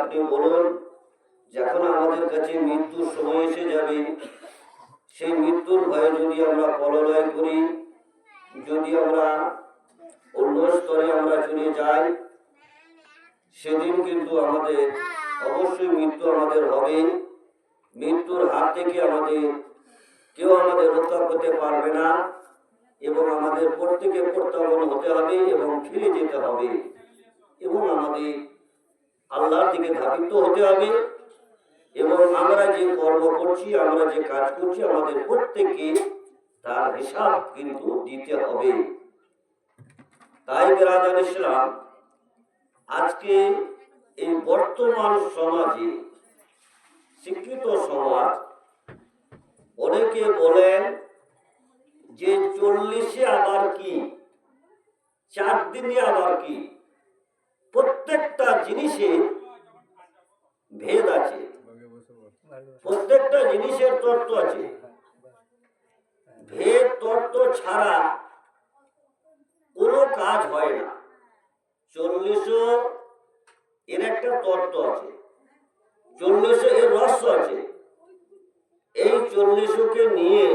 আপনি বলুন, যখন আমাদের কাছে মৃত্যুর সময় এসে যাবে, সেই মৃত্যুর ভয়ে যদি আমরা পললয় করি, যদি আমরা অন্য স্তরে আমরা চলে যাই, সেদিন কিন্তু আমাদের অবশ্যই মৃত্যু আমাদের হবে মৃত্যুর হাত থেকে আমাদের কেউ আমাদের রক্ষা করতে পারবে না এবং আমাদের প্রত্যেকে প্রত্যাবন হতে হবে এবং ফিরে যেতে হবে। এবং আমাদের আল্লাহর দিকে ধাবিত হতে হবে। এবং আমরা যে কর্ম করছি, আমরা যে কাজ করছি, আমাদের প্রত্যেককে তার হিসাব কিন্তু দিতে হবে। তাই বেরাদান ইসলাম, আজকে এই বর্তমান সমাজে শিক্ষিত সমাজ, অনেকে বলেন যে চল্লিশে আবার কি, চার দিনে আবার কি, প্রত্যেকটা জিনিসে ভেদ আছে। প্রত্যেকটা জিনিসের তত্ত্ব আছে। ভেদ তত্ত্ব ছাড়া কোনো কাজ হয় না। চল্লিশও এর একটা তত্ত্ব আছে। চল্লিশও এর রহস্য আছে। এই চল্লিশকে নিয়ে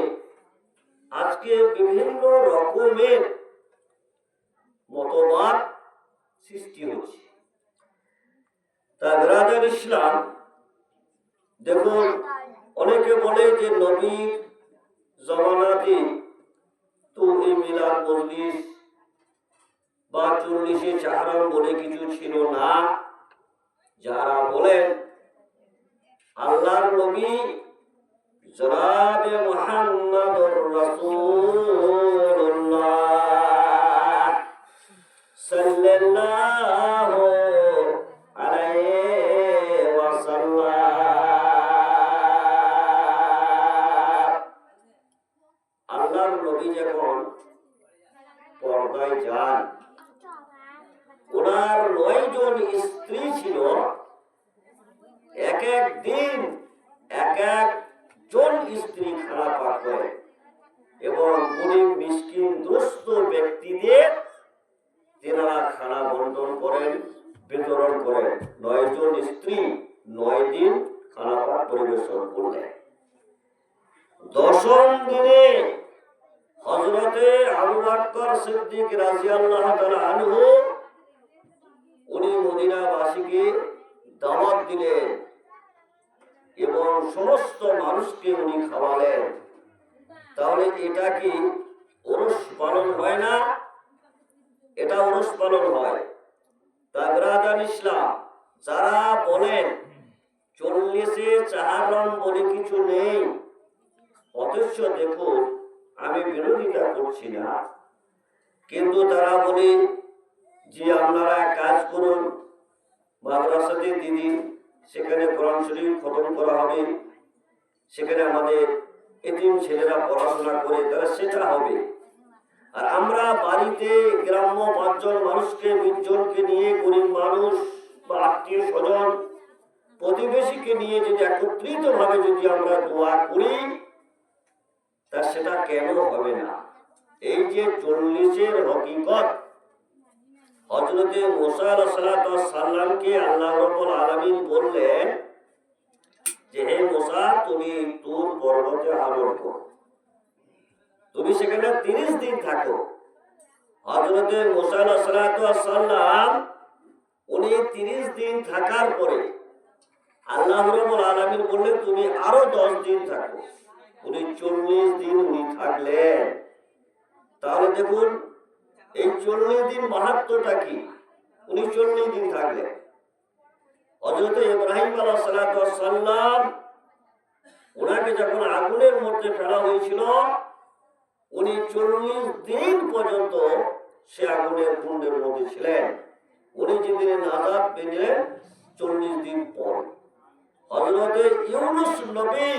আজকে বিভিন্ন রকমের মতবাদ সৃষ্টি হচ্ছে। ইসলাম, দেখুন, অনেকে বলে যে নবীর জমানাতে তো এই মিলাদ মজলিস বা চল্লিশে চাহারাম বলে কিছু ছিল না। যারা বলেন, আল্লাহর নবী জনাবে মুহাম্মদুর রাসূলুল্লাহ সাল্লাল্লাহু আলাইহি ওয়াসাল্লাম। আল্লাহর নবী যখন পর্দায় যান ওনার নয় জন স্ত্রী ছিল। এক এক দিন এক এক জন স্ত্রী খানা পাক করে এবং গরিব মিসকিন দুস্থ ব্যক্তিদের তেনারা খানা বন্টন করেন, বিতরণ করেন। নয় জন স্ত্রী নয় দিন খানা পাক পরিবেশন করলেন। দশম দিনে হজরতে আবু বকর সিদ্দিক রাদিয়াল্লাহু তাআলা আনহু উনি মদিনাবাসীকে দাওয়াত দিলেন এবং সমস্ত মানুষকে উনি খাওয়ালেন। তাহলে এটা কি ওরস পালন হয় না? এটা ওরস পালন হয়। তাগরাদান ইসলাম, যারা বলেন, চল্লিশে চাহারম বলে কিছু নেই। অথচ দেখুন, আমি বিরোধিতা করছি না। কিন্তু তারা বলে যে আপনারা এক কাজ করুন। মাদ্রাসাতে দিদি, সেখানে কোরআন শরীফ খতম করা হবে। সেখানে আমাদের এতিম ছেলেরা পড়াশোনা করে, তারা সেটা হবে। আর আমরা বাড়িতে গ্রাম্য পাঁচজন মানুষকে, বিশজনকে নিয়ে গরিব মানুষ বা আত্মীয় স্বজন, প্রতিবেশীকে নিয়ে যদি একত্রিত ভাবে যদি আমরা দোয়া করি, তা সেটা কেন হবে না? এই যে চল্লিশের হকিকত হজরতে মোসা সাল্লামকে আল্লাহ রব্বুল আলামিন বললেন যে, হে মোসা, তুমি তুর পর্বতে আরোহণ করো। তুমি সেখানে তিরিশ দিন থাকো। হজরতে মোসা সাল্লাম উনি তিরিশ দিন থাকার পরে আল্লাহ রব্বুল আলামিন বললেন, তুমি আরও দশ দিন থাকো। উনি চল্লিশ দিন উনি থাকলেন। তাহলে দেখুন এই চল্লিশ দিন মাহাত্মটা কি? উনি চল্লিশ দিন থাকলেন। হজরত ইব্রাহিম আলাহ সাল্লাম ওনাকে যখন আগুনের মধ্যে ফেলা হয়েছিল, উনি চল্লিশ দিন পর্যন্ত সে আগুনের কুণ্ডের মধ্যে ছিলেন। উনি যেদিন নাজাদ পেলেন চল্লিশ দিন পর। হজরতে ইউনুস নবী,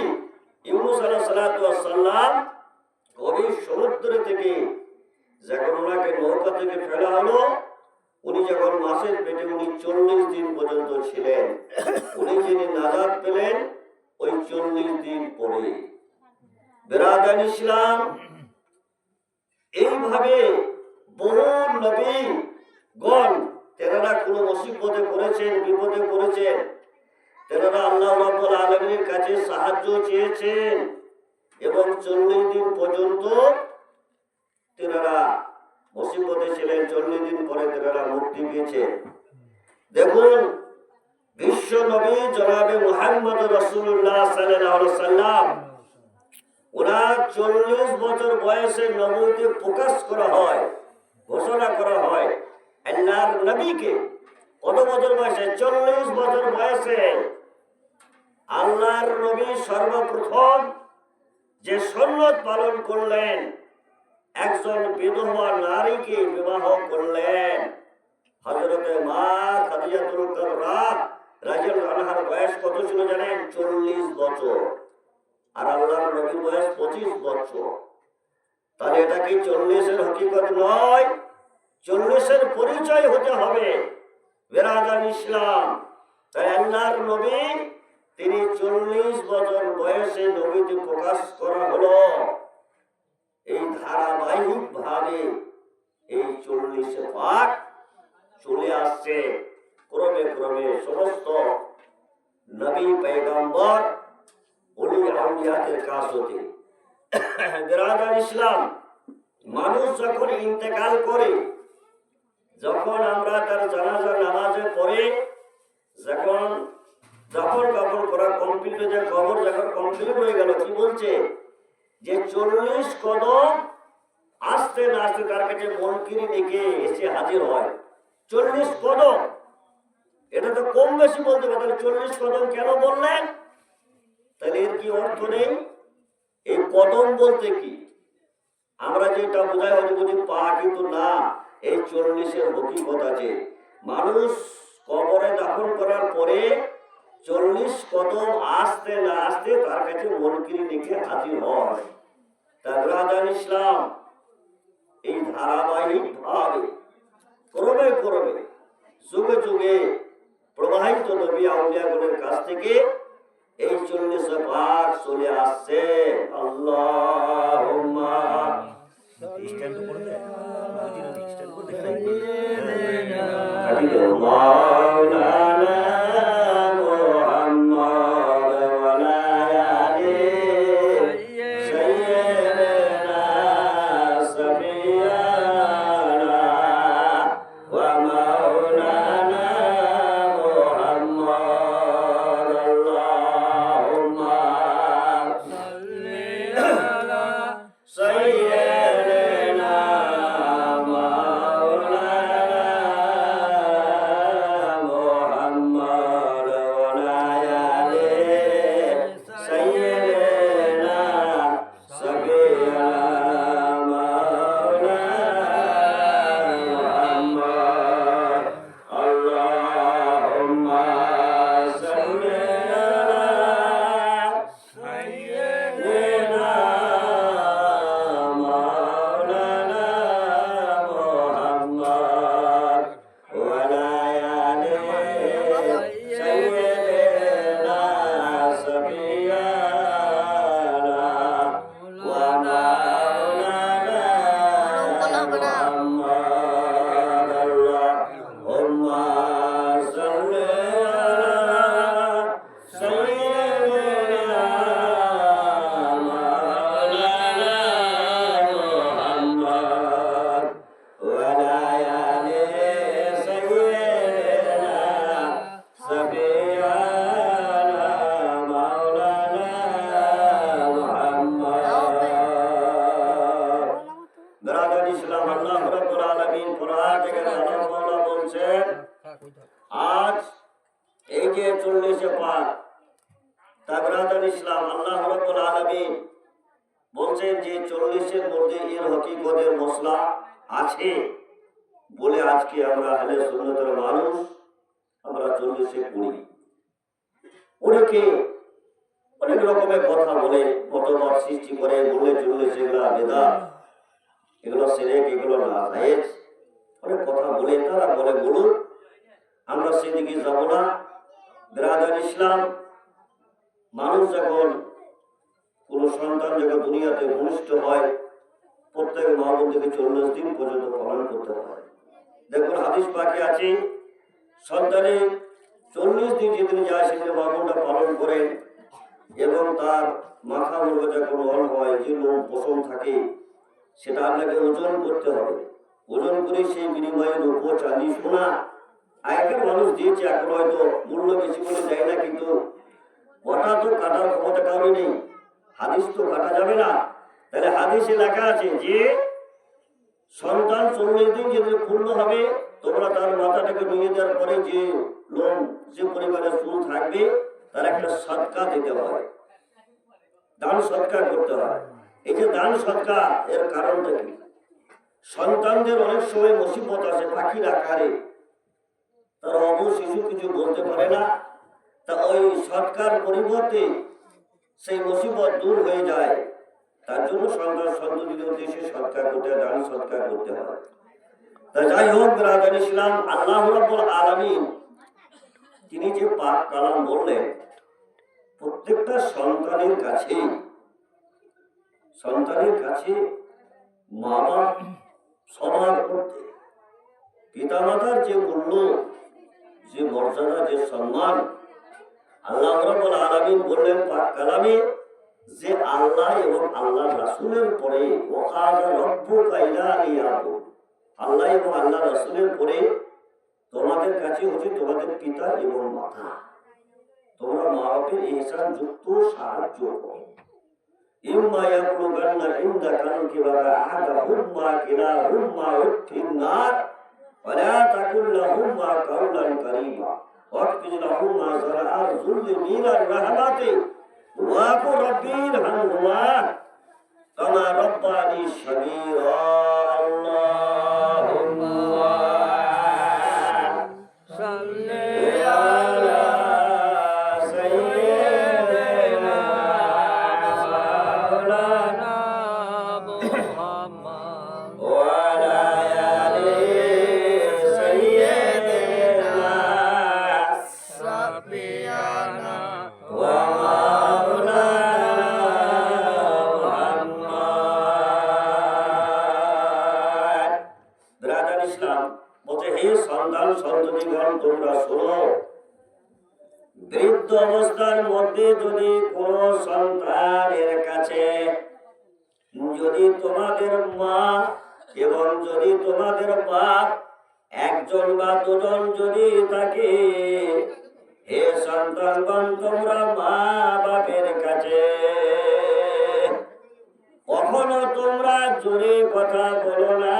ইউনুস আলাহ সাল্লাম গভীর সমুদ্র থেকে যখন ওনাকে নৌকা থেকে ফেলা হলো, উনি যখন মাসের পেটে উনি চল্লিশ দিন পর্যন্ত ছিলেন, উনি যিনি নাজাদ পেলেন, ওই চল্লিশ দিন পরে। বেরাদান ইসলাম, এইভাবে বহু নবী গণ তেনারা কোনো মুসিবতে পড়েছেন, বিপদে পড়েছেন, তেনারা আল্লাহ রাব্বুল আলমীর কাছে সাহায্য চেয়েছেন এবং চল্লিশ দিন পর্যন্ত তেনারা মুসিবতে ছিলেন চল্লিশ দিন পরে তেনারা মুক্তি পেয়েছেন দেখুন, বিশ্ব নবী জনাবে মুহাম্মদ রসুল্লাহ সাল্লাম ওনার চল্লিশ বছর বয়সে নবীকে প্রকাশ করা হয়, ঘোষণা করা হয়, আল্লাহর নবীকে। কত বছর বয়সে? চল্লিশ বছর বয়সে আল্লাহর নবী সর্বপ্রথম যে সন্ন্যত পালন করলেন একজন বিধবা নারীকে বিবাহ করলেন। হজরতে মা খাদিজাতুল কুবরা রাজিয়াল্লাহু আনহার বয়স কত ছিল জানেন? চল্লিশ বছর। আর আল্লাহর নবীর বয়স পঁচিশ বছর। তাহলে এটা কি চল্লিশের হকিকত নয়? চল্লিশের পরিচয় হতে হবে। বেরাদান ইসলাম। তাই আল্লাহর নবী, তিনি চল্লিশ বছর বয়সে নবীতে প্রকাশ করা হলো। এই ধারাবাহিক ভাবে এই চল্লিশে পাঠ চলে আসছে। ক্রমে ক্রমে সমস্ত নবী পেগম্বর কাজ হতে। ইসলাম, মানুষ যখন ইন্তেকাল করে, যখন আমরা তার জানাজার নামাজে পড়ে, যখন করা যখন কমপ্লিট হয়ে কি বলছে? যে চল্লিশ কদম আসতে না আসতে তার কাছে মনকিরি ডেকে এসে হাজির হয়। চল্লিশ কদম। এটা তো কম বেশি বলতে পারে, তাহলে চল্লিশ কদম কেন বললেন? তাহলে এর কি অর্থ নেই? এই কদম বলতে কি? আমরা যেটা বোঝাই হয়তো বুঝি পা কিন্তু না, এই চল্লিশের হকিকত আছে। মানুষ কবরে দাফন করার পরে কদম আসতে না আসতে তার কাছে মনকিরি লিখে হাজির হয়। তাজরাদান ইসলাম এই ধারাবাহিক ভাবে ক্রমে ক্রমে যুগে যুগে প্রবাহিত নবী আউলিয়াগুলোর কাছ থেকে এই চল্লিশ পাক চলে আসছে। আল্লাহ স্ট্যান্ড করে স্ট্যান্ড Hallelujah. হকিকতের মশলা আছে? বলে আজকে আমরা আহলে সুন্নতের মানুষ, আমরা চল্লিশে পড়ি অনেকে অনেক রকমের কথা বলে মতবাদ সৃষ্টি করে, বলে চল্লিশ এগুলা বেদা এগুলো সেরেক, এগুলো না অনেক কথা বলে, তারা বলে, বলুন, আমরা সেদিকে যাব না। ব্রাদার ইসলাম, মানুষ যখন কোনো সন্তান যখন দুনিয়াতে ভূমিষ্ঠ হয় প্রত্যেক মা বন্ধুকে চল্লিশ দিন পর্যন্ত পালন করতে হয়। দেখুন, হাদিস বাকি আছে, সন্তানে চল্লিশ দিন যেদিন যায়, সেদিন বাবনটা পালন করে এবং তার মাথা মুরগা যখন অল হয়, যে লোম পোষণ থাকে, সেটা আপনাকে ওজন করতে হবে। ওজন করে সেই বিনিময়ে রূপ, চাঁদি, সোনা আগেকার মানুষ দিয়েছে, এখন হয়তো মূল্য বেশি করে দেয় না, কিন্তু তো কাটার ক্ষমতা কারণে নেই। হাদিস তো কাটা যাবে না। তাহলে হাদিসে লেখা আছে যে, সন্তান চল্লিশ দিন যেদিন পূর্ণ হবে, তোমরা তার মাথাটাকে নিয়ে দেওয়ার পরে যে লোন যে পরিমাণে চুল থাকবে, তার একটা সৎকা দিতে হয় দান সৎকার করতে হয় এই যে দান সৎকার এর কারণটা কি? সন্তানদের অনেক সময় মুসিবত আছে পাখির আকারে। তার অবু শিশু কিছু বলতে পারে না। তা ওই সৎকার পরিবর্তে সেই মুসিবত দূর হয়ে যায়। তার জন্য সন্তান সন্ততির উদ্দেশ্যে সৎকার করতে দান সৎকার করতে হয়। তা যাই হোক ব্রাদার ইসলাম আল্লাহ রাব্বুল আলামিন। তিনি যে পাক কালাম বললেন, প্রত্যেকটা সন্তানের কাছে সন্তানের কাছে মা বাপ সবার করতে, পিতামাতার যে মূল্য, যে মর্যাদা, যে সম্মান, আল্লাহ রাব্বুল আলামিন বললেন পাক কালামে যে আল্লাহ এবং আল্লাহ রাসূলের পরে ওয়াকাদা রব্বুকা ইলা ইয়াবুদ আল্লাহ এবং আল্লাহ রাসূলের পরে তোমাদের কাছে হচ্ছে তোমাদের পিতা এবং মাতা তোমরা মা বাপের ইহসান যুক্ত সাহায্য করো ইম্মা ইয়াবলুগান্না ইনদাকা আল-কিবারা আহাদাহুম্মা কিলাহুম্মা ফিন নার ولا تقل لهما قولا كريما واخفض لهما زرع الذل من الرحمة দোয়া কো রব্বির হামহুমা কামা রব্বানি সাগীরা বলছে হে সন্তান, সন্ততিগণ, তোমরা শোনো, বৃদ্ধ অবস্থার মধ্যে যদি কোন সন্তানের কাছে যদি তোমাদের মা এবং যদি তোমাদের বাপ, একজন বা দুজন যদি থাকে, হে সন্তানগণ, তোমরা মা বাপের কাছে কখনো তোমরা জোরে কথা বলো না।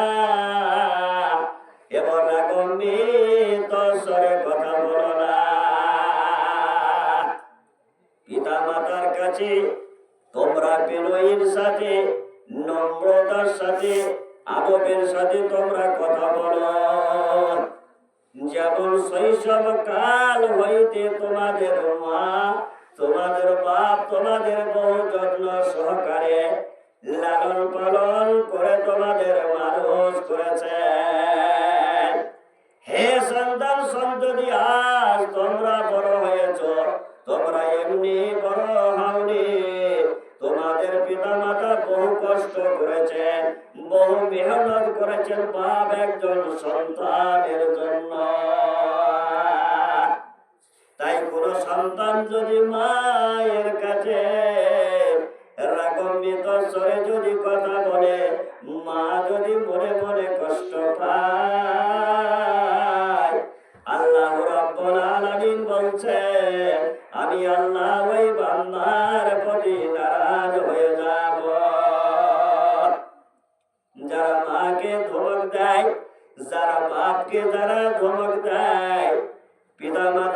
এবং রাগম্বিত স্বরে কথা বলো না। পিতা মাতার কাছে তোমরা বিনয়ের সাথে, নম্রতার সাথে, আদবের সাথে তোমরা কথা বলো। যেমন শৈশব কাল হইতে তোমাদের মা, তোমাদের বাপ, তোমাদের বহু যত্ন সহকারে লালন পালন করে তোমাদের মানুষ করেছে। বহু কষ্ট করেছেন, বহু মেহনত করেছেন বাপ একজন সন্তানের জন্য। তাই কোন সন্তান যদি মায়ের কাছে রাগম্বিত স্বরে যদি কথা বাপকে যারা ধমক দেয় পিতা মাতার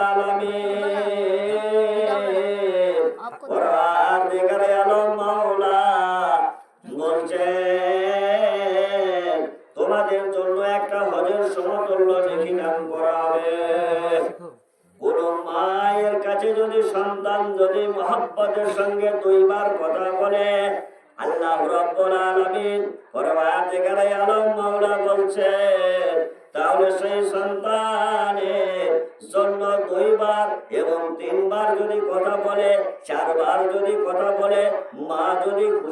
রব্বুল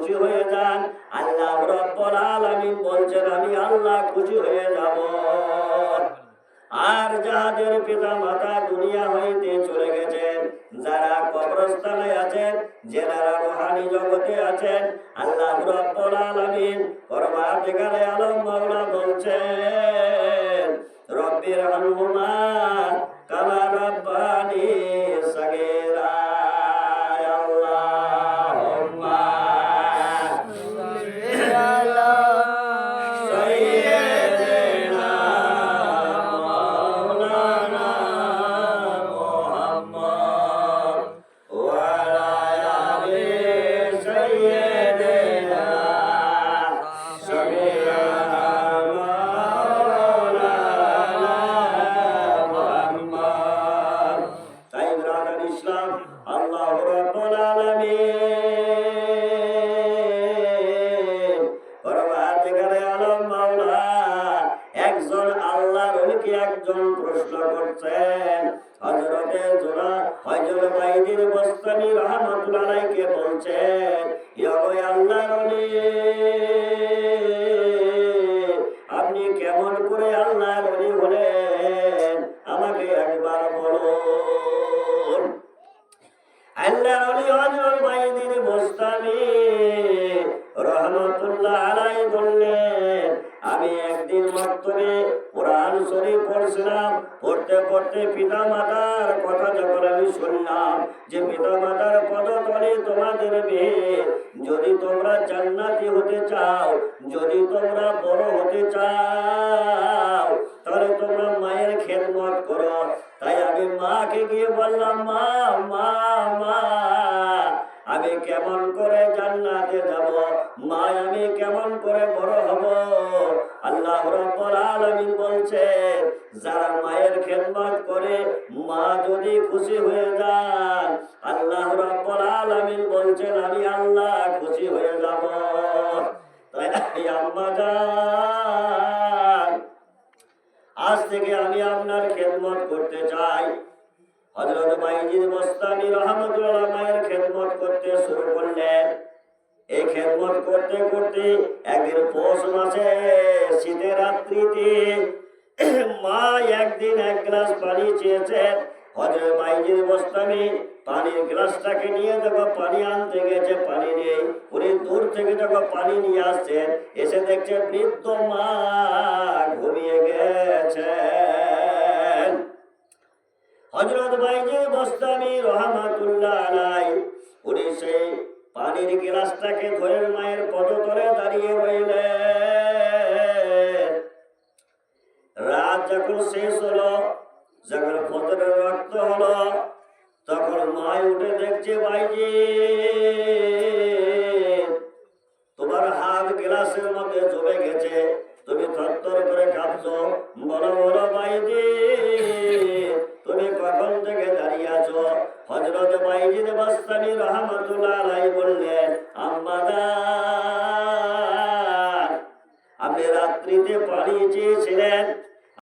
খুশি হয়ে যান। আল্লাহ রব্বুল আলামিন বলছেন, আমি আল্লাহ খুশি হয়ে যাব। আর যাদের পিতা মাতা দুনিয়া হইতে চলে গেছেন। যারা কবরস্থানে আছেন যারা রোহানি জগতে আছেন, আল্লাহ রব্বুল আলামিন পরমাধিকারে আলম মাওলা বলছেন, রব্বির হামহুমা কামা রব্বানি বস্তানি রহমাতুল্লাহ আলাইহিকে বলছেন ইয়া ওই আল্লাহর চাও তাহলে তোমরা মায়ের খেদমত করো। তাই আমি মাকে গিয়ে বললাম, মা মা মা, আমি কেমন করে জান্নাতে যাব? মা আমি কেমন করে বড় হব? আল্লাহ রাব্বুল আলামিন মায়ের খেদমত করতে শুরু করলেন। এই খেদমত করতে করতে একদিন পৌষ মাসে, শীতের মা একদিন এক গ্লাস পানি চেয়েছেন। বাইজিদ বস্তানি পানির গ্লাসটাকে নিয়ে দেখো, পানি আনতে গেছে, পানি নেই। উনি দূর থেকে দেখো, পানি নিয়ে আসছেন। এসে দেখছে বৃদ্ধ মা ঘুমিয়ে গেছেন হজরত বাইজে বস্তানি রহমাতুল্লাহ আলাই উনি সেই পানির গ্লাসটাকে ধরে মায়ের পদতলে দাঁড়িয়ে রইলেন